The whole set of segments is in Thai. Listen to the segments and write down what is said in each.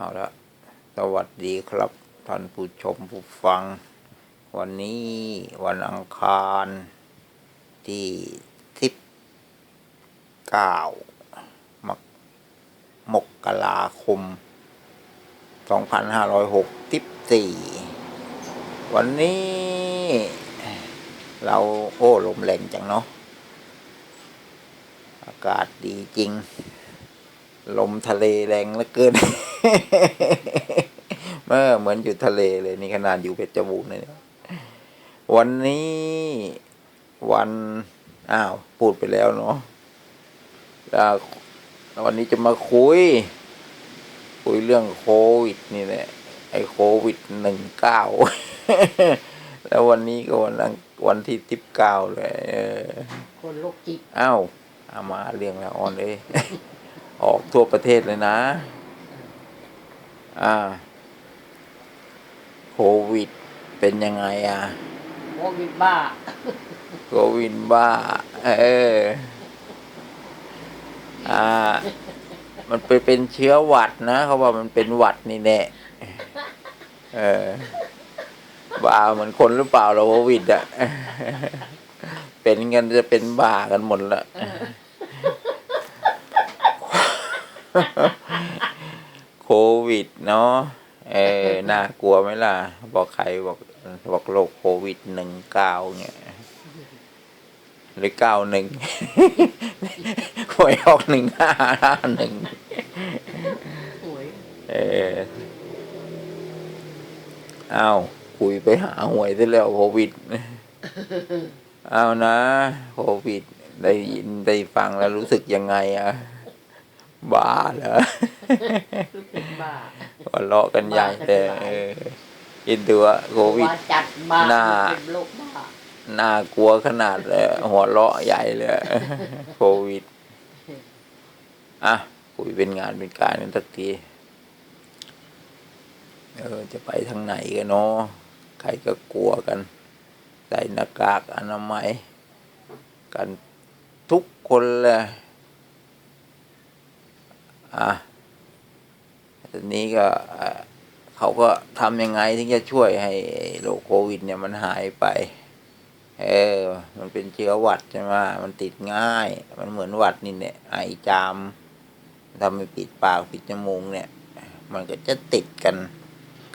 เอาละสวัสดีครับ ท่านผู้ชมผู้ฟัง วันนี้วันอังคารที่สิบเก้ามกมกราคมสองพันห้าร้อยหกสิบสี่วันนี้ เราโอ้ลมแรงจังเนาะอากาศดีจริง ลมทะเลแรงเหลือเกินเมื่อเหมือนอยู่ทะเลเลยนี่ขนาดอยู่เพชรบูรณ์เลยเนี่ยวันนี้วันอ้าวพูดไปแล้วเนาะแล้ววันนี้จะมาคุย คุยเรื่องโควิดนี่แหละไอโควิดหนึ่งเก้าแล้ววันนี้ก็วันอังวันที่สิบเก้าเลยเออคนโรคจิตอ้าวเอามาเรื่องแล้วออนเลย ออกทั่วประเทศเลยนะ อ่า โควิด เป็นยังไงอะ โควิดบ้า โควิดบ้า เออ อ่า มันไปเป็นเชื้อหวัดนะ เขาว่ามันเป็นหวัดนี่แน่เออ บ้าเหมือนคนหรือเปล่าเราโควิดอะ เป็นกันจะเป็นบ้ากันหมดละ โควิดเนาะเออน่ากลัวไหมล่ะ บอกใครบอกบอกโรคโควิดหนึ่งเก้าเนี่ยหรือเก้าหนึ่งหวยออกหนึ่งห้าห้าหนึ่งหวยเออเอาคุยไปหาหวยได้แล้วโควิดเอานะโควิด ได้ยินได้ฟังแล้วรู้สึกยังไงอะ บ้าเหรอรู้สึกบ้าหัวเราะกันใหญ่เลยเอออินดูว่าโควิดว่าจัดบ้าหน้าเป็นโรคบ้าน่ากลัวขนาดเลยหัวเราะใหญ่เลยโควิด อะคุยเป็นงานเป็นการกันสักทีเออจะไปทางไหนกันเนาะใครก็กลัวกัน ใส่หน้ากากอนามัย กันทุกคนเลย อะทีนี้ก็เขาก็ทำยังไงถึงจะช่วยให้โรคโควิด เนี่ยมันหายไป เออ มันเป็นเชื้อหวัดใช่ไหมมันติดง่าย มันเหมือนหวัดนี่เนี่ย ไอจามทำให้ปิดปากปิดจมูกเนี่ย มันก็จะติดกัน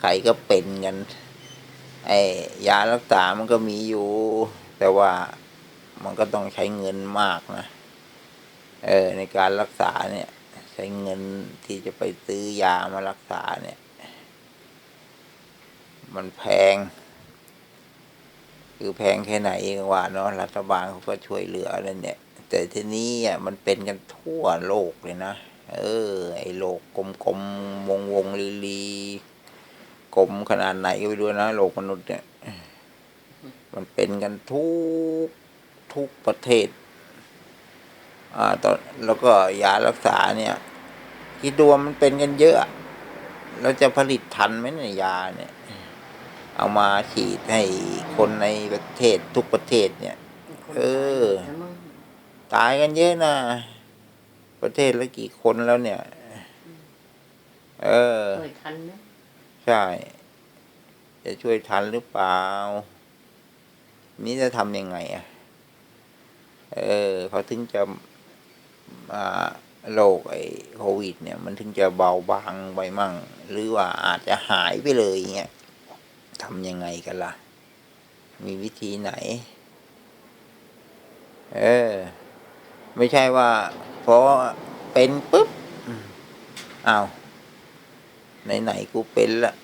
ใครก็เป็นกัน ไอ้ยารักษา มันก็มีอยู่ แต่ว่ามันก็ต้องใช้เงินมากนะ เออ ในการรักษาเนี่ย ใช้เงินที่จะไปซื้อยามารักษาเนี่ย มันแพง คือแพงแค่ไหนเองว่าเนาะรัฐบาลเขาก็ช่วยเหลือนั่นเนี่ย แต่ทีนี้อะมันเป็นกันทั่วโลกเลยนะ เออ ไอ้โลกกลมๆวงวงๆลีลีกลมขนาดไหนก็ไม่รู้นะโลกมนุษย์เนี่ย มันเป็นกันทุกทุกประเทศ อ่าตอนแล้วก็ยารักษาเนี่ยคิดดูว่ามันเป็นกันเยอะ เราจะผลิตทันไหมเนี่ยยาเนี่ย เอามาฉีดให้คนในประเทศทุกประเทศเนี่ย เออแล้วมึงตายกันเยอะนะประเทศละกี่คนแล้วเนี่ย เออเคยทันนะใช่ จะช่วยทันหรือเปล่า นี่จะทำยังไงอะ เออเขาถึงจะอ่า โรคไอ้โควิด เนี่ย มันถึงจะเบาบางไปมั่ง หรือว่าอาจจะหายไปเลยเงี้ยทำยังไงกันล่ะ มีวิธีไหน เออ ไม่ใช่ว่าพราะเป็นปุ๊บอ้าวไหนๆกูเป็นละ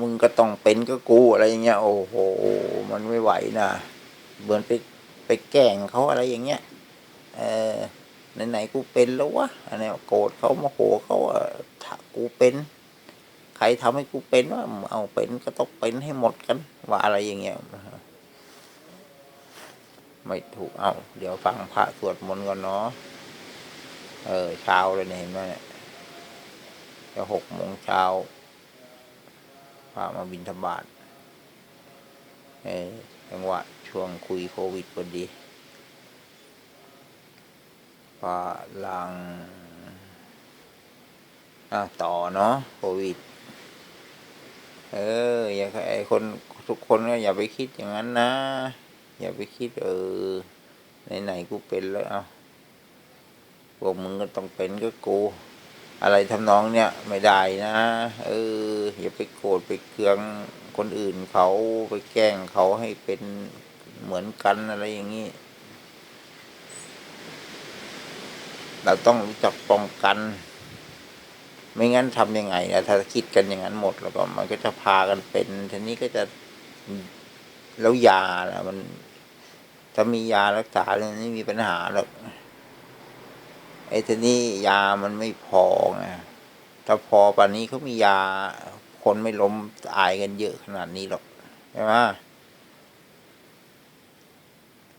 มึงก็ต้องเป็นก็กูอะไรอย่างเงี้ย โอ้โห มันไม่ไหวนะเหมือนไปไปแกล้งเขาอะไรอย่างเงี้ย เออ ไหนๆกูเป็นแล้ววะอันเนี้ยโกรธเขาโมโหเขาถ้ากูเป็น ใครทำให้กูเป็นว่าเอาเป็นก็ต้องเป็นให้หมดกัน ว่าอะไรอย่างเงี้ยไม่ถูกเอาเดี๋ยวฟังพระสวดมนต์ก่อนเนาะเออเช้าเลยเนี่ยเห็นไหมเนี่ยจะหกโมงเช้าพามาบินธบาตเออจังหวะช่วงคุยโควิดพอดี พาลังอะต่อเนาะโควิด เออ อย่าไอคนทุกคนก็อย่าไปคิดอย่างนั้นนะ อย่าไปคิด เออไหนๆกูเป็นแล้วเอาพวกมึงก็ต้องเป็นก็กู อะไรทำนองเนี้ยไม่ได้นะ เออ อย่าไปโกรธไปเคืองคนอื่นเขาไปแกล้งเขาให้เป็นเหมือนกันอะไรอย่างนี้ เราต้องรู้จักป้องกัน ไม่งั้นทำยังไงอะถ้าคิดกันอย่างนั้นหมดแล้วก็มันก็จะพากันเป็นทีนี้ก็จะแล้วยาล่ะ มันถ้ามียารักษาเลยไม่มีปัญหาหรอกไอ้ทีนี้ยามันไม่พอไงถ้าพอป่านนี้เขามียาคนไม่ล้มตายกันเยอะขนาดนี้หรอกใช่ไหม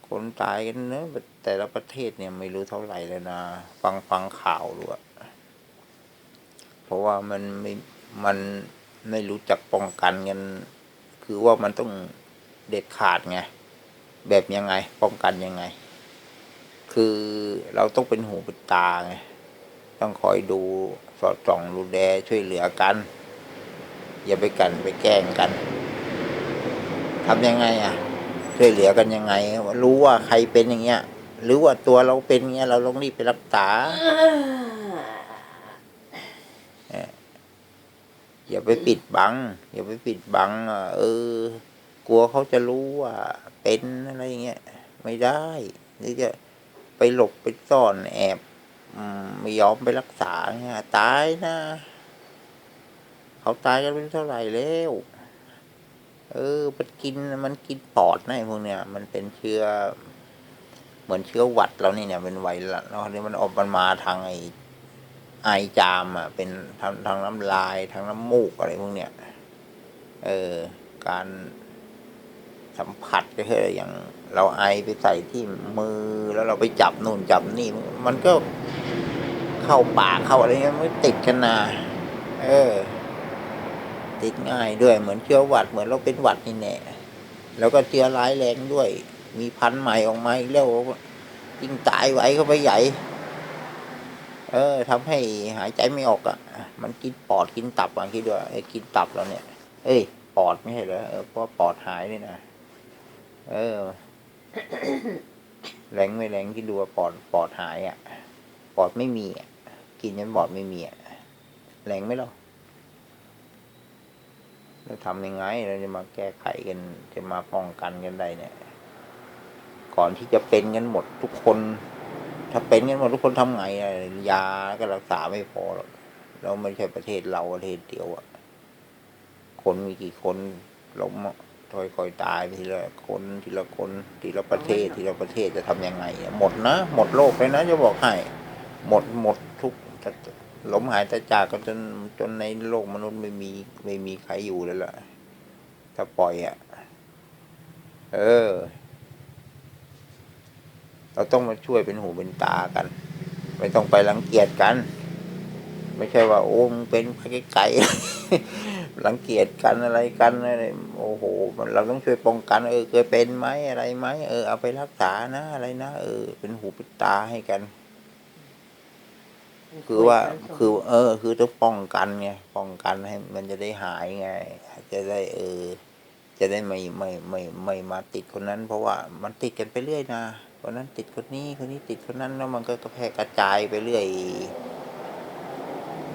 คนตายกันเนอะ แต่ละประเทศเนี่ยไม่รู้เท่าไหร่เลยนะ ฟังฟังข่าวด้วยเพราะว่ามันไม่มันไม่รู้จักป้องกันกันคือว่ามันต้องเด็ดขาดไง แบบยังไง ป้องกันยังไง คือเราต้องเป็นหูเป็นตาไง ต้องคอยดูสอดส่องดูแลช่วยเหลือกัน อย่าไปกันไปแกล้งกันทำยังไง อะ ช่วยเหลือกันยังไง รู้ว่าใครเป็นอย่างเงี้ย หรือว่าตัวเราเป็นอย่างเงี้ยเราต้องรีบไปรักษาอย่าไปปิดบัง อย่าไปปิดบังอะเออ กลัวเขาจะรู้ว่า เป็นอะไรอย่างเงี้ยไม่ได้หรือจะไปหลบไปซ่อนแอบอืมไม่ยอมไปรักษาเงี้ยตายนะเขาตายกันเป็นเท่าไหร่แล้วเออมันกินมันกินปอดนะไอ้พวกเนี้ยมันเป็นเชื้อ เหมือนเชื้อหวัดเรานี่เนี่ยเป็นไวรัสแล้วนี่มันออกมันมาทางไอไอจามอะเป็นทางทางน้ำลายทางน้ำมูกอะไรพวกเนี้ยเออการสัมผัสก็คืออย่าง เราไอไปใส่ที่มือแล้วเราไปจับนู่นจับนี่ มันก็เข้าปากเข้าอะไรเงี้ยมันติดกันนะเออ ติดง่ายด้วยเหมือนเชื้อหวัดเหมือนเราเป็นหวัดนี่แน่แล้วก็เชื้อร้ายแรงด้วย มีพันธุ์ใหม่ออกมาอีกแล้วยิ่งตายไวเข้าไปใหญ่ เออทำให้หายใจไม่ออกอะ มันกินปอดกินตับอะคิดดูว่าไอ้กินตับเราเนี่ย เอ้ย ปอดไม่ใช่เหรอเออเพราะปอดหายเลยนะเออแรงไม่แรงที่ดูว่าปอดปอดหายอะ ปอดไม่มีอะกินจนปอดไม่มีอะแรงไหมเราเราทำยังไงเราจะมาแก้ไขกันจะมาป้องกันกันได้เนี่ย ก่อนที่จะเป็นกันหมดทุกคน ถ้าเป็นกันหมดทุกคนทำไงอะยาก็รักษาไม่พอหรอกเราไม่ใช่ประเทศเราประเทศเดียวอะคนมีกี่คนล้มอะถอยคอยตายไปทีละคนทีละคนทีละประเทศทีละประเทศจะทำยังไงอะหมดนะหมดโลกเลยนะจะบอกให้หมดหมดทุกล้มหายตายจากกันจนจนในโลกมนุษย์ไม่มีไม่มีใครอยู่เลยล่ะถ้าปล่อยอะเออ เราต้องมาช่วยเป็นหูเป็นตากัน ไม่ต้องไปรังเกียจกัน ไม่ใช่ว่า โอ้มเป็นไปไกลๆรังเกียจกันอะไรกันอะไรโอ้โห เราต้องช่วยป้องกัน เออเคยเป็นไหมอะไรไหมเออเอาไปรักษานะอะไรนะเออ เป็นหูเป็นตาให้กัน คือว่าคือ เออ คือต้องป้องกันไงป้องกันให้ มันจะได้หายไง จะได้ เออ จะได้ไม่ไม่ไม่ไม่มาติดคนนั้น เพราะว่ามันติดกันไปเรื่อยนะ คนนั้นติดคนนี้คนนี้ติดคนนั้นแล้วมันก็กระแพร่กระจายไปเรื่อย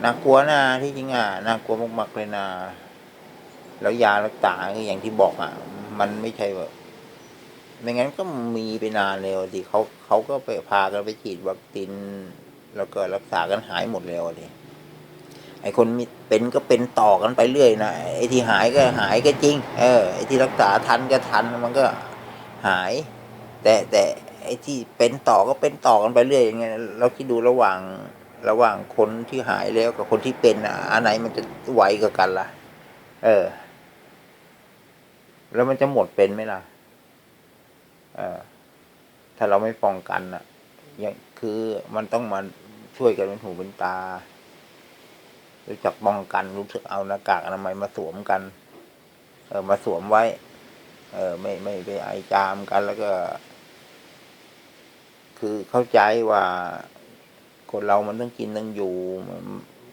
น่ากลัวนะที่จริงอะน่ากลัวมากๆเลยนะแล้วยารักษาอย่างที่บอกอะ มันไม่ใช่ว่าไม่งั้นก็มีไปนานแล้วดิเขาเขาก็ไปพากันไปฉีดวัคซีนแล้วก็รักษากันหายหมดแล้วดิไอคนมีเป็นก็เป็นต่อกันไปเรื่อยนะไอที่หายก็หายก็จริง เออไอที่รักษาทันก็ทันมันก็หาย แต่แต่ ไอ้ที่เป็นต่อก็เป็นต่อกันไปเรื่อยอย่างเงี้ยเราคิดดูระหว่างระหว่างคนที่หายแล้วกับคนที่เป็นอะอันไหนมันจะไวกว่ากันล่ะ เออ แล้วมันจะหมดเป็นไหมล่ะ เออ ถ้าเราไม่ป้องกันอะอย่างคือมันต้องมาช่วยกันเป็นหูเป็นตารู้จักป้องกันรู้สึกเอาหน้ากากอนามัยมาสวมกัน เออมาสวมไว้ เออ ไม่ไม่ไปไอจามกันแล้วก็ คือเข้าใจว่า คนเรามันต้องกินต้องอยู่มัน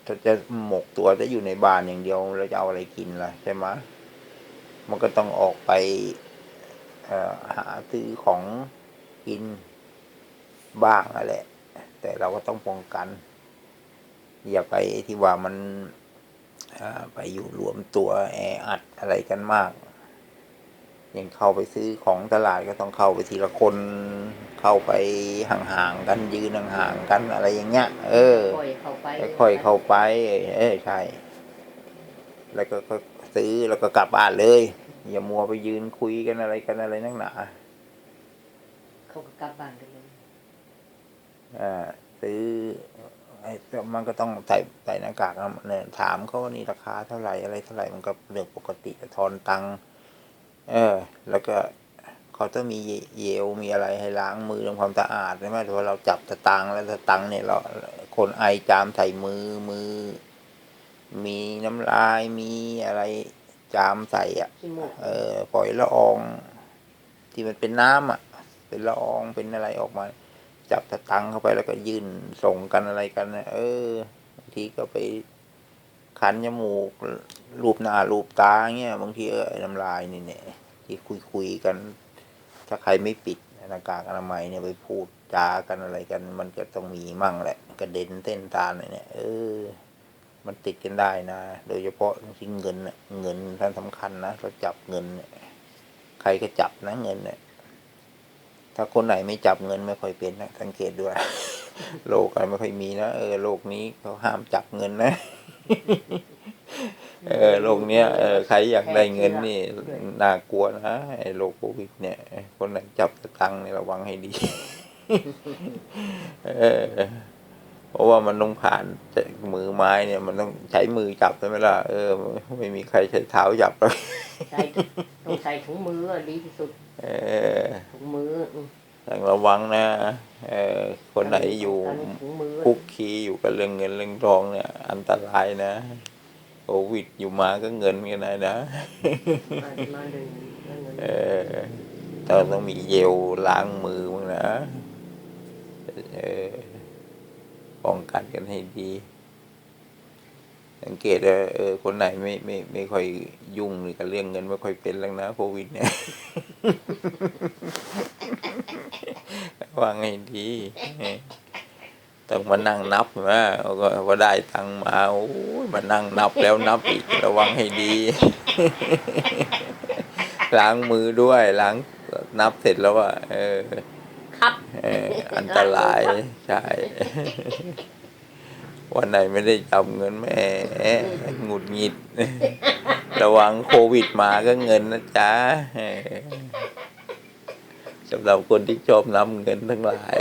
ถ้าจะหมกตัวจะอยู่ในบ้านอย่างเดียวเราจะเอาอะไรกินล่ะใช่ไหมมันก็ต้องออกไปหาซื้อของกินบ้างนั่นแต่เราก็ต้องป้องกัน อย่าไปที่ว่ามันไปอยู่รวมตัวแออัดอะไรกันมาก ยังเข้าไปซื้อของตลาดก็ต้องเข้าไปทีละคน เข้าไปห่างๆกันยืนห่างๆกันอะไรอย่างเงี้ย เออค่อยเข้าไปค่อยๆเข้าไป เออใช่ แล้วก็ก็ซื้อแล้วก็กลับบ้านเลย อย่ามัวไปยืนคุยกันอะไรกันอะไรนักหนาเขาก็กลับบ้านกันเลยอ่าซื้อไอ้มันก็ต้องใส่ใส่หน้ากากอะเนี่ยถามเขาว่านี่ราคาเท่าไหร่อะไรเท่าไหร่มันก็เรื่องปกติทอนตังค์เออ แล้วก็ เขาต้องมีเยลมีอะไรให้ล้างมือทำความสะอาดใช่ไหมแต่ว่าเราจับสตังค์แล้วสตังค์เนี่ยเราคนไอจามใส่มือมือ มีน้ำลายมีอะไรจามใส่อะขี้มูกเออปล่อยละออง ที่มันเป็นน้ำอะ เป็นละอองเป็นอะไรออกมา จับตะตังเข้าไปแล้วก็ยื่นส่งกันอะไรกันนะเออบางทีก็ไปคันจมูกรูปหน้ารูปตาเงี้ยบางทีเออน้ำลายนี่เนี่ยที่คุยคุยๆกัน ถ้าใครไม่ปิดหน้ากากอนามัยเนี่ยไปพูดจากันอะไรกัน มันก็ต้องมีมั่งแหละ กระเด็นเต้นตาหน่อยเนี่ยเออ มันติดกันได้นะ โดยเฉพาะที่เงินเงินท่านสำคัญนะเราจับเงินเนี่ยใครก็จับนะเงินเนี่ยถ้าคนไหนไม่จับเงินไม่ค่อยเป็นนะสังเกตด้วยโลกอะไรไม่ค่อยมีนะเออโลกนี้เขาห้ามจับเงินนะ เออโลกเนี้ยเออใครอยากได้เงินนี่น่ากลัวนะไอ้โรคโควิดเนี่ย คนไหนจับสตังค์เนี่ยระวังให้ดี เออเพราะว่ามันต้องผ่านมือไม้เนี่ย มันต้องใช้มือจับใช่ไหมล่ะเออ ไม่มีใครใช้เท้าจับหรอกใส่ต้องใส่ถุงมืออะดีที่สุด เออถุงมืออืมต้องระวังนะเออคนไหนอยู่การถุงมือคุกคีอยู่กับเรื่องเงินเรื่องทองเนี่ย อันตรายนะ โควิดอยู่มาก็เงินกันได้นะมามาดึงเงินเออเราต้องมีเยลล้างมือมึงนะเออป้องกันกันให้ดี สังเกตว่าเออ คนไหนไม่ไม่ไม่ค่อยยุ่งหรือกับเรื่องเงินไม่ค่อยเป็นแล้วนะโควิดเนี่ยวางให้ดีเออ ต้องมานั่งนับนะก็ว่าได้ตังค์มาโอ้ยมานั่งนับแล้วนับอีกระวังให้ดี ล้างมือด้วยล้างนับเสร็จแล้วว่าเออ ครับเอออันตรายใช่วันไหนไม่ได้จับเงินแหม่หงุดหงิด ระวังโควิดมาก็เงินนะจ๊ะเออสำหรับคนที่ชอบนำเงินทั้งหลาย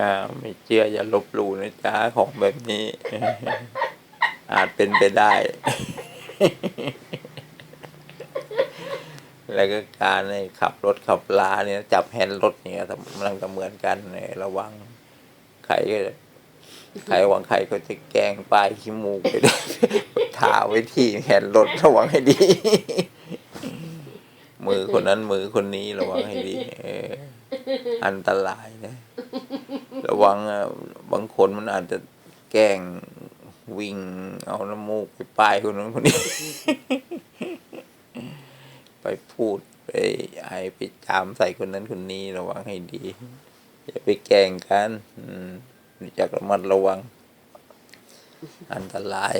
อ่าไม่เชื่ออย่าลบหลู่นะจ๊ะของแบบนี้ อาจเป็นไปได้ แล้วก็การในขับรถขับลาเนี่ย จับแฮนด์รถเนี่ยมันก็เหมือนกันเนี่ยระวังใครก็ใครหวังใครก็จะแกงป้ายขี้มูกไปด้ทาไว้ที่แฮนด์รถระวังให้ดี มือคนนั้นมือคนนี้ระวังให้ดี เอออันตรายนะ ระวังอะบางคนมันอาจจะแกล้งวิ่ง เอาน้ำมูกไปป้ายคนนั้นคนนี้ ไปพูดไปไอไปจามใส่คนนั้นคนนี้ระวังให้ดี อย่าไปแกล้งกันอืมรู้จักระมัดระวัง อันตราย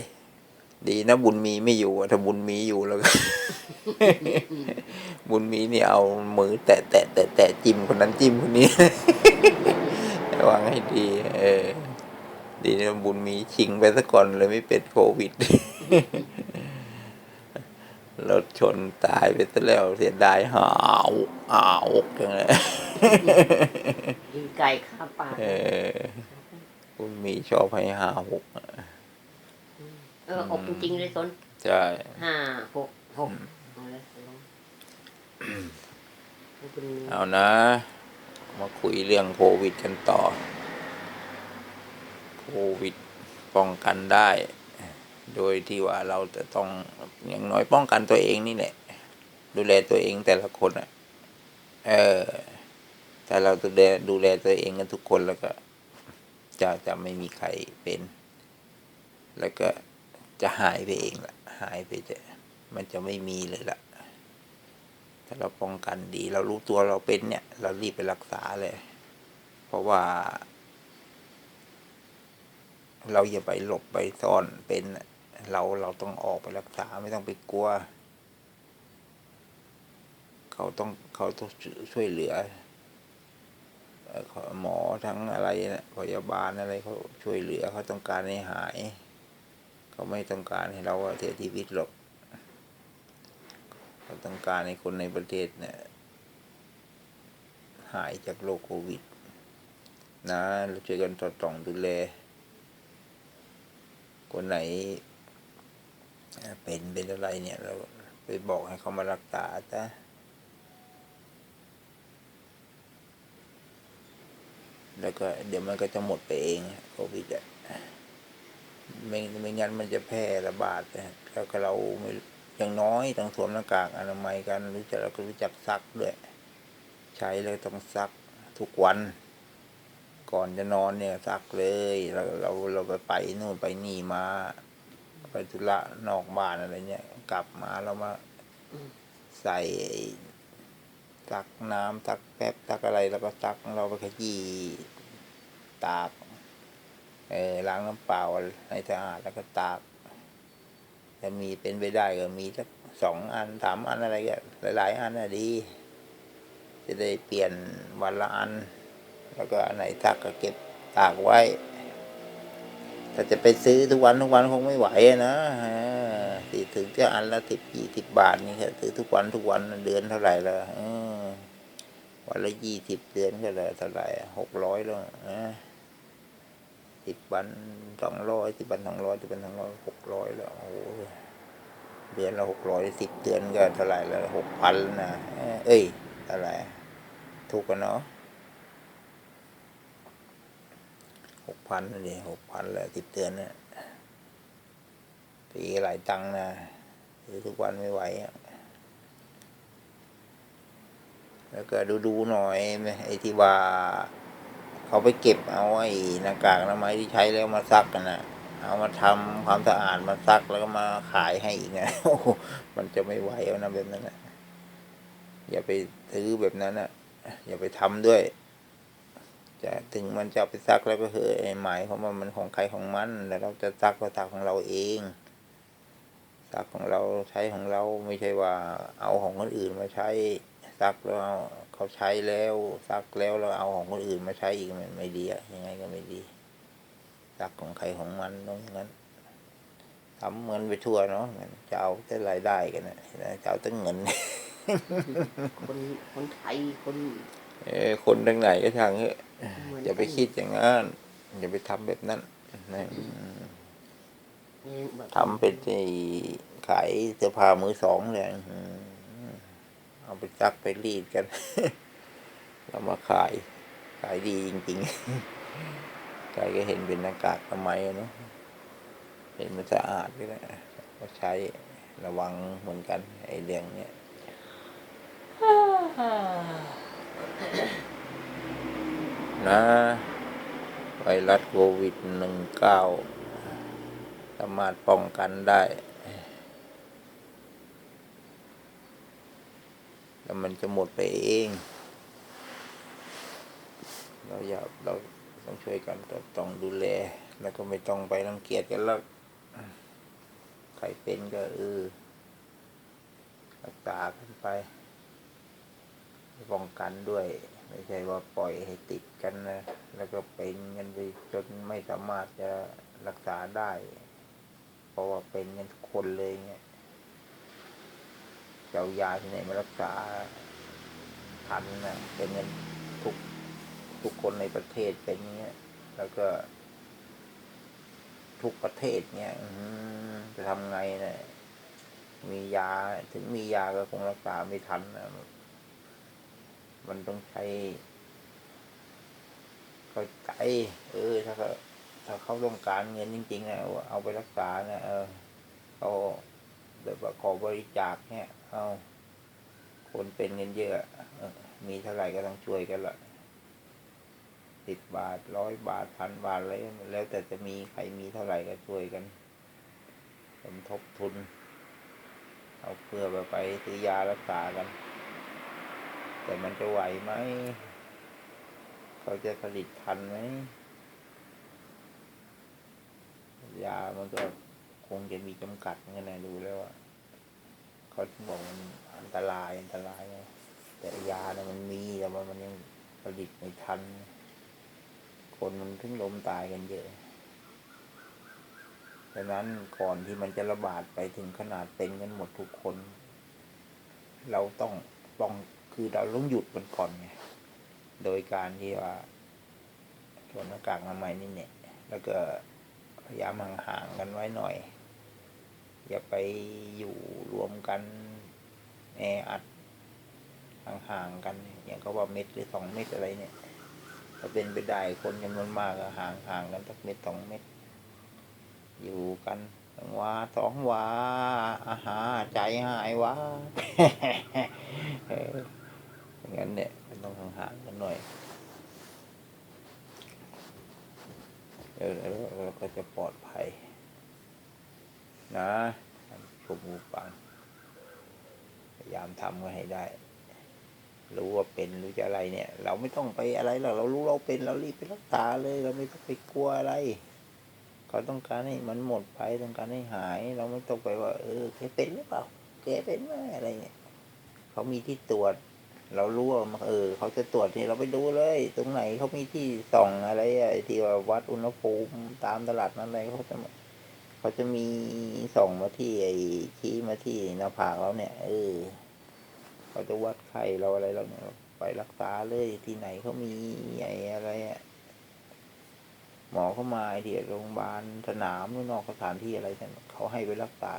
ดีนะบุญมีไม่อยู่ถ้าบุญมีอยู่แล้วก็บุญมีนี่เอามือแตะแตะแตะแตะจิ้มคนนั้นจิ้มคนนี้ ระวังให้ดี เออ ดีนะบุญมีชิงไปซะก่อนเลยไม่เป็นโควิดรถชนตายไปซะแล้วเสียดายหาวหาวจังเลยยิงไก่ข้าปากเออบุญมีชอบให้หาวเอออบจริงๆเลยสนใช่ห้าหกหกเอาเลยลองให้คุณมีเอานะ มาคุยเรื่องโควิดกันต่อ โควิดป้องกันได้ โดยที่ว่าเราจะต้องอย่างน้อยป้องกันตัวเองนี่แหละ ดูแลตัวเองแต่ละคนอะ เออถ้าเราดูแลดูแลตัวเองกันทุกคนแล้วก็ จะจะไม่มีใครเป็น แล้วก็จะหายไปเองละหายไปจะมันจะไม่มีเลยละาเราป้องกันดี เรารู้ตัวเราเป็นเนี่ย เรารีบไปรักษาเลย เพราะว่า เราอย่าไปหลบไปซ่อนเป็นเราเราต้องออกไปรักษาไม่ต้องไปกลัว เขาต้องเขาต้องช่วยเหลือหมอทั้งอะไรนะพยาบาลอะไรเขาช่วยเหลือเขาต้องการให้หาย เขาไม่ต้องการให้เราเสียชีวิตหรอก เขาต้องการให้คนในประเทศเนี่ยหายจากโรคโควิด นะเราช่วยกันสอดส่องดูแล คนไหน เป็นเป็นอะไรเนี่ย เราไปบอกให้เขามารักษาจ้ะแล้วก็เดี๋ยวมันก็จะหมดไปเองโควิดอะไม่ไม่งั้นมันจะแพร่ระบาดนะแล้วก็เราไม่ อย่างน้อยต้องสวมหน้ากากอนามัยกันรู้จักเราก็รู้จักซักด้วย ใช้แล้วต้องซักทุกวัน ก่อนจะนอนเนี่ยซักเลยเราเราเราไปไปนู่นไปนี่มา ไปธุระนอกบ้านอะไรเนี่ย กลับมาเรามาใส่ซักน้ำซักแป๊บซักอะไรแล้วก็ซักเราไปขยี้ตากเออล้างน้ำเปล่าให้สะอาดแล้วก็ตาก จะมีเป็นไปได้ก็มีสักสองอันสามอันอะไรก็หลาย ๆ อันน่ะดี จะได้เปลี่ยนวันละอัน แล้วก็อันไหนซักก็เก็บตากไว้ ถ้าจะไปซื้อทุกวันทุกวันคงไม่ไหวอะนะอ่าสิถึงจะอันละสิบยี่สิบบาทนี่แค่ซื้อทุกวันทุกวันเดือนเท่าไหร่ละวันละยี่สิบเดือนก็เลยเท่าไหร่หกร้อยแล้วนะ สิบวันสองร้อยสิบวันสองร้อยสิบวันสองร้อยหกร้อยแล้วโอ้โหเดือนละหกร้อยสิบเดือนก็เท่าไหร่ละหกพันนะเอ้ยเท่าไหร่ถูกกันเนาะหกพันนี่หกพันแล้วสิบเดือนเนี่ยปีหลายตังนะซื้อทุกวันไม่ไหวอะแล้วก็ดูดูหน่อยไอ้ที่ว่า เขาไปเก็บเอาไอ้หน้ากากอนามัยที่ใช้แล้วมาซักกันนะเอามาทำความสะอาดมาซักแล้วก็มาขายให้อีกนะโอ้มันจะไม่ไหวเอานะแบบนั้นนะอย่าไปซื้อแบบนั้นนะอย่าไปทำด้วย จะถึงมันจะไปซักแล้วก็คือไอ้หมายของมันมันของใครของมันแล้วเราจะซักก็ซักของเราเองซักของเราใช้ของเราไม่ใช่ว่าเอาของคนอื่นมาใช้ซักแล้ว เอาเขาใช้แล้วซักแล้วเราเอาของคนอื่นมาใช้อีกมันไม่ดีอะยังไงก็ไม่ดีซักของใครของมันต้องอย่างนั้นทำเหมือนไปทั่วเนาะมันจะเอาแต่รายได้กันนะจะเอาแต่เงิน คนคนไทยคน เออคนทั้งไหนก็ช่างเถอะเหมือนอย่าไปคิดอย่างนั้นอย่าไปทำแบบนั้นนะนี่แบบทำเป็นไอ้ขายเสื้อผ้ามือสองเลยอืม เอาไปซักไปรีดกันแล้วมาขาย ขายดีจริงๆใครก็เห็นเป็นหน้ากากทำไมเนาะเห็นมันสะอาดก็ได้ก็ใช้ระวังเหมือนกัน ไอ้เรื่องเนี้ยนะไวรัสโควิดหนึ่งเก้าสามารถป้องกันได้ แล้วมันจะหมดไปเอง เราอย่าเราต้องช่วยกันต้องดูแล แล้วก็ไม่ต้องไปรังเกียจกันแล้วใครเป็นก็เออรักษากันไปป้องกันด้วย ไม่ใช่ว่าปล่อยให้ติดกันนะ แล้วก็เป็นกันไปจนไม่สามารถจะรักษาได้ เพราะว่าเป็นกันคนเลยเนี่ย จะเอายาที่ไหนมารักษาทันนะเป็นกันทุกทุกคนในประเทศเป็นอย่างเงี้ย แล้วก็ ทุกประเทศเนี่ยอืจะทำไงเนะี่ยมียาถึงมียาก็คงรักษาไม่ทันนะมันต้องใช้ เข้าใจเออ ถ้าเขาถ้าเขาต้องการเงินจริงๆนะว่าเอาไปรักษานะเออเขาแบบขอบริจาคเนี่ย เอาคนเป็นเงินเยอะมีเท่าไหร่ก็ต้องช่วยกันละสิบบาทร้อยบาทพันบาทอะไรแล้วแต่จะมีใครมีเท่าไหร่ก็ช่วยกันสมทบทุน เอาเพื่อไปไปซื้อยารักษากัน แต่มันจะไหวไหมเขาจะผลิตทันไหมยามันก็คงจะมีจำกัดเหมือนะดูแล้วว่า เขาบอกมันอันตรายอันตราย แต่ยาเนี่ยมันมีแต่ว่ามันยังผลิตไม่ทัน คนมันถึงล้มตายกันเยอะดังนั้นก่อนที่มันจะระบาดไปถึงขนาดเป็นกันหมดทุกคน เราต้องป้องคือเราต้องหยุดมันก่อนไงโดยการที่ว่าสวมหน้ากากอนามัยนี่เนี่ย แล้วก็พยายามห่างๆกันไว้หน่อย อย่าไปอยู่รวมกันแออัดห่างๆกัน อย่างเขาว่าเม็ดหรือสองเม็ดอะไรเนี่ยถ้าเป็นไปได้คนจำนวนมากก็ห่างๆกันสักเม็ดสองเม็ดอยู่กันสองวาสองวาอาหาใจหายวาอย่างนั้นเนี่ยมันต้องห่างๆกันหน่อยเออแล้วเราก็จะปลอดภัย นะท่านชมผู้ฟังพยายามทำกันให้ได้ รู้ว่าเป็นรู้จะอะไรเนี่ย เราไม่ต้องไปอะไรหรอกเรารู้เราเป็นเรารีบไปรักษาเลย เราไม่ต้องไปกลัวอะไรเขาต้องการให้มันหมดไปต้องการให้หาย เราไม่ต้องไปว่า เออแกเป็นหรือเปล่าแกเป็นไหมอะไรเนี่ยเขามีที่ตรวจ เรารู้ว่าเออเขาจะตรวจนี่เราไปดูเลย ตรงไหนเขามีที่ส่องอะไรอะที่ว่าวัดอุณหภูมิตามตลาดนั้นอะไรเขาจะ เขาจะมีส่งมาที่ไอ้ชี้มาที่หน้าผากเราเนี่ย เออเขาจะวัดไข้เราอะไรเราเนี่ยไปรักษาเลยที่ไหนเขามีไอ้อะไรอะหมอเขามาไอ้ที่โรงพยาบาลสนามหรือนอกสถานที่อะไรเนี่ยเขาให้ไปรักษา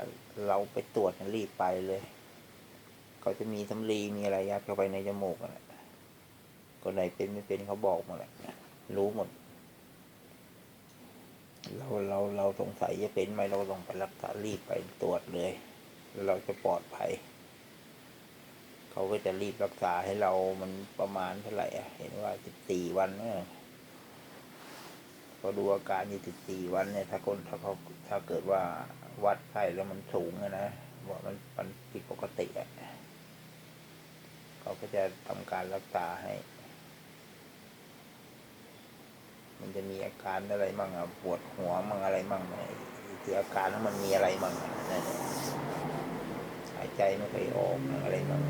เราไปตรวจรีบไปเลย เขาจะมีสำลีมีอะไรยัดเข้าไปในจมูกอะนะคนไหนเป็นไม่เป็นเขาบอกหมาแหละรู้หมด เราเราเราสงสัยจะเป็นไหมเราต้องไปรักษารีบไปตรวจเลย เราจะปลอดภัย เขาก็จะรีบรักษาให้เรามันประมาณเท่าไหร่อะเห็นว่าสิบสี่วันเนอะเขาดูอาการอยู่สิบสี่วันเนี่ย ถ้าคนถ้าเขาถ้าเกิดว่าวัดไข้แล้วมันสูงนะว่ามันมันผิดปกติอะเขาก็จะทำการรักษาให้ มันจะมีอาการอะไรมั่งอะปวดหัวมั่งอะไรมั่งไอ้ที่อาการนั้นมันมีอะไรมั่งนั่นหายใจไม่ค่อยออกมั่งอะไรมั่ง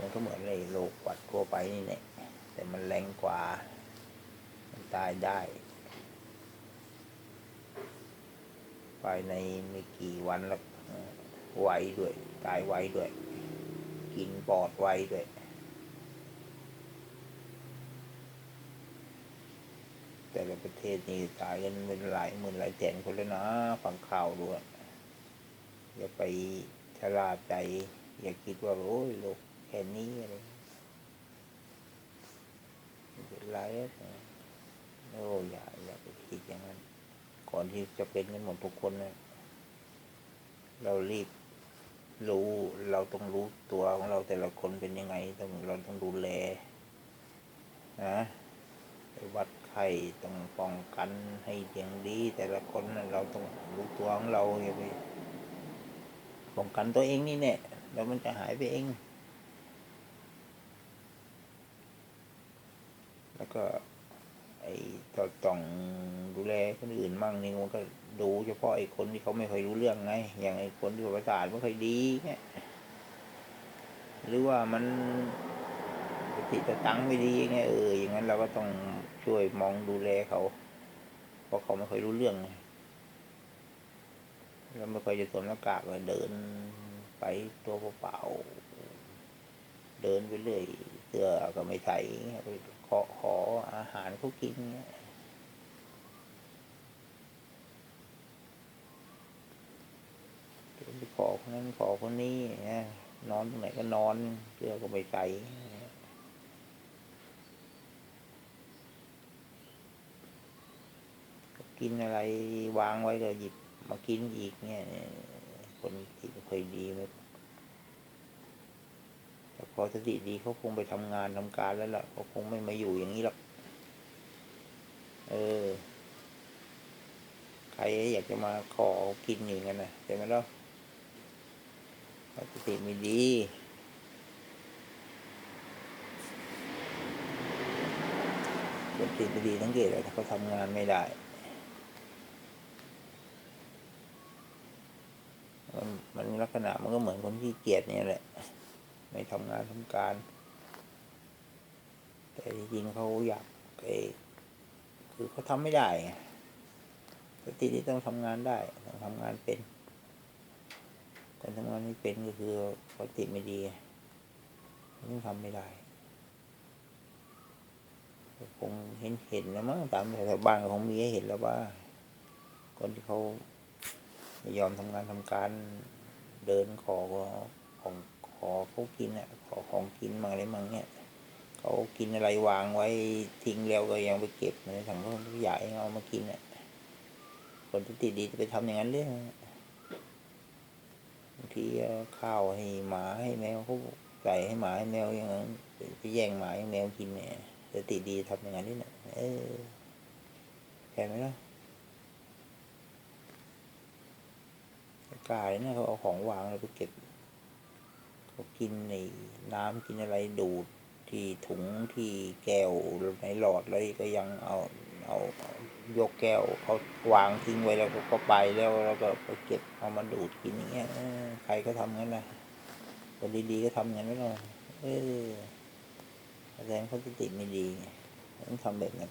มันก็เหมือนไอ้โรคหวัดทั่วไปนี่แหละแต่มันแรงกว่า มันตายได้ภายในไม่กี่วันแล้วไวด้วย ตายไวด้วย กินปอดไวด้วย แต่ละประเทศนี่ตายกันเป็นหลายหมื่นหลายแสนคนแล้วนะฟังข่าวด้วยอย่าไปชะลาใจ อย่าคิดว่าโอ้ยโลกแค่นี้อะไรไม่เป็นไรโอ้อย่าอย่าไปคิดอย่างนั้น ก่อนที่จะเป็นกันหมดทุกคนนะเรารีบรู้เราต้องรู้ตัวของเราแต่ละคนเป็นยังไงต้องเราต้องดูแลนะวัด ไข้ต้องป้องกันให้อย่างดีแต่ละคนเราต้องรู้ตัวของเราอย่าไปป้องกันตัวเองนี่เนี่ยแล้วมันจะหายไปเอง แล้วก็ ไอ้ต้องดูแลคนอื่นมั่งนี่มันก็ดูเฉพาะไอ้คนที่เขาไม่ค่อยรู้เรื่องไง อย่างไอ้คนที่ประสาทไม่ค่อยดีเงี้ยหรือว่ามันสติตะตังไม่ดีไงเอออย่างนั้นเราก็ต้อง ช่วยมองดูแลเขา เพราะเขาไม่ค่อยรู้เรื่องไงแล้วไม่ค่อยจะสวมหน้ากากเลยเดินไปตัวเปล่าเดินไปเรื่อยเสื้อก็ไม่ใส่ไปขอขออาหารเขากินเงี้ยไปขอคนนั้นขอคนนี้นอนตรงไหนก็นอนเสื้อก็ไม่ใส่ กินอะไรวางไว้ก็หยิบมากินอีกเนี่ยคนที่ไม่เคยดีไหมาแต่พอสติดีเขาคงไปทำงานทำการแล้วล่ะเขาคงไม่มาอยู่อย่างนี้หรอกเออ ใครอยากจะมาขอกินอย่างนั้นนะใช่ไหมล่ะปกติไม่ดีปกติไม่ดีทั้งเกตเลยเขาทำงานไม่ได้ มันลักษณะมันก็เหมือนคนที่เกียจเนี่ยแหละ ไม่ทำงานทำการ แต่จริงเขาอยากเอคือเขาทำไม่ได้สติที่ต้องทำงานได้ต้องทำงานเป็นคนทำงานไม่เป็นก็คือสติไม่ดีต้องทำไม่ได้คงเห็นเห็นแล้วมั้งตามแถวบ้านก็คงมีให้เห็นแล้วว่าคนที่เขา ไม่ยอมทำงานทำการเดินขอของขอเขากินอะขอของกินมาอะไรมั่งเนี่ยเขากินอะไรวางไว้ทิ้งแล้วก็ยังไปเก็บในถังขยะยังเอามากินอะคนสติดีจะไปทำอย่างนั้นเรื่องบางทีเอาข้าวให้หมาให้แมวเขาใส่ให้หมาให้แมวอย่างนั้นไปแย่งหมาให้แมวกินเนี่ยสติดีทำอย่างนั้นนี่นะเออแค่ไหมล่ะไม่ กล้าเลยนะเขาเอาของวางแล้วไปเก็บเขากินในน้ำกินอะไรดูดที่ถุงที่แก้วในหลอดอะไรก็ยังเอาเอายกแก้วเขาวางทิ้งไว้แล้วก็ไปแล้วแล้วก็ไปเก็บเอามาดูดกินอย่างเงี้ยใครก็ทำงั้นนะคนดีๆก็ทำงั้นไม่หรอกเออแสดงเขาสติไม่ดีต้องทำแบบนั้น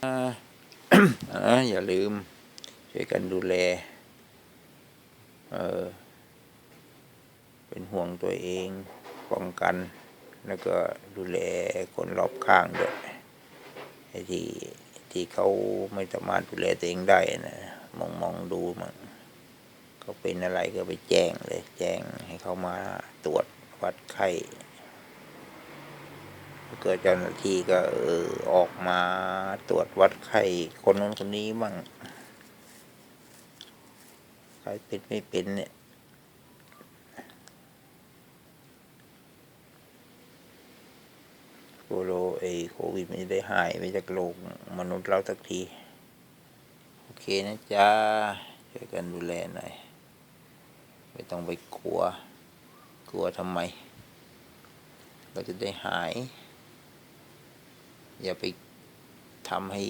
อย่าลืม ช่วยกันดูแล เออ เป็นห่วงตัวเอง ป้องกัน แล้วก็ดูแลคนรอบข้างด้วยไอ้ที่ที่เขาไม่สามารถดูแลตัวเองได้นะ มองมองดูมันเขาเป็นอะไรก็ไปแจ้งเลย แจ้งให้เขามาตรวจวัดไข้ กิดเจ้าหน้าที่ก็เออออกมาตรวจวัดไข้คนนั้นคนนี้บ้างใครเป็นไม่เป็นเนี่ยโคโรไอโควิดไมันจะได้หายไปจากโลกมนุษย์เราสักที โอเคนะจ๊ะช่วยกันดูแลหน่อยไม่ต้องไปกลัว กลัวทำไม เราจะได้หาย อย่าไปทำให้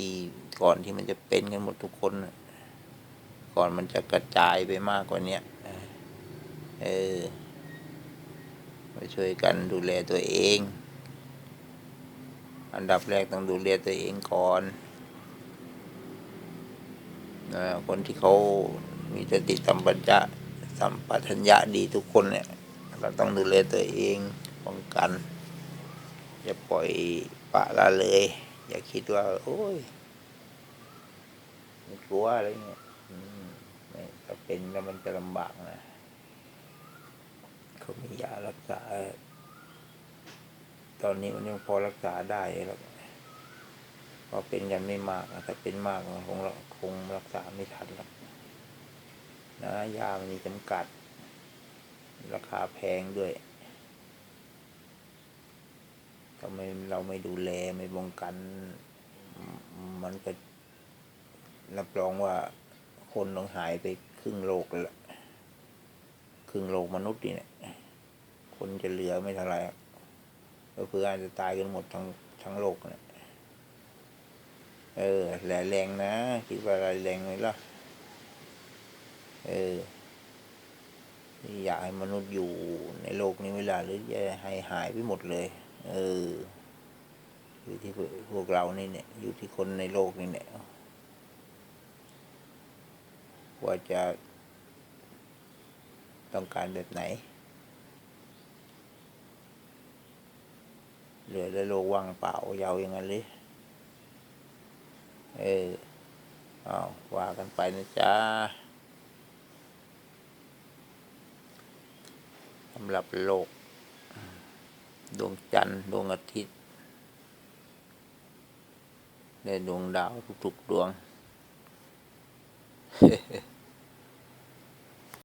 ก่อนที่มันจะเป็นกันหมดทุกคนนะก่อนมันจะกระจายไปมากกว่าเนี้ยเออมาช่วยกันดูแลตัวเอง อันดับแรกต้องดูแลตัวเองก่อนนะคนที่เขามีสติสัมปชัญญะสัมปชัญญะดีทุกคนเนี่ย เราต้องดูแลตัวเองป้องกัน อย่าปล่อย ปะละเลย อย่าคิดว่า โอ้ยกลัวอะไรเงี้ยอืมไม่ถ้าเป็นแล้วมันจะลำบากนะเขามียารักษา ตอนนี้มันยังพอรักษาได้แล้วพอเป็นกันไม่มากนะถ้าเป็นมากมันคงคงรักษาไม่ทันหรอกนะยามันมีจำกัด ราคาแพงด้วย ถ้าไม่เราไม่ดูแลไม่ป้องกัน มันก็รับรองว่าคนต้องหายไปครึ่งโลกละครึ่งโลกมนุษย์นี่เนี่ยคนจะเหลือไม่เท่าไหร่อะก็คืออาจจะตายกันหมดทั้งทั้งโลกเนี่ยเออแหลแรงนะคิดว่าอะไรแรงไหมล่ะ เอออยากให้มนุษย์อยู่ในโลกนี้เวลาหรือจะให้หายไปหมดเลย เออ อยู่ที่พวกเรานี่เนี่ย อยู่ที่คนในโลกนี่เนี่ยว่าจะต้องการแบบไหน เหลือแต่โลกว่างเปล่ายาวอย่างนั้นเลยเออเอาว่ากันไปนะจ๊ะสำหรับโลก ดวงจันทร์ดวงอาทิตย์และดวงดาวทุกๆดวง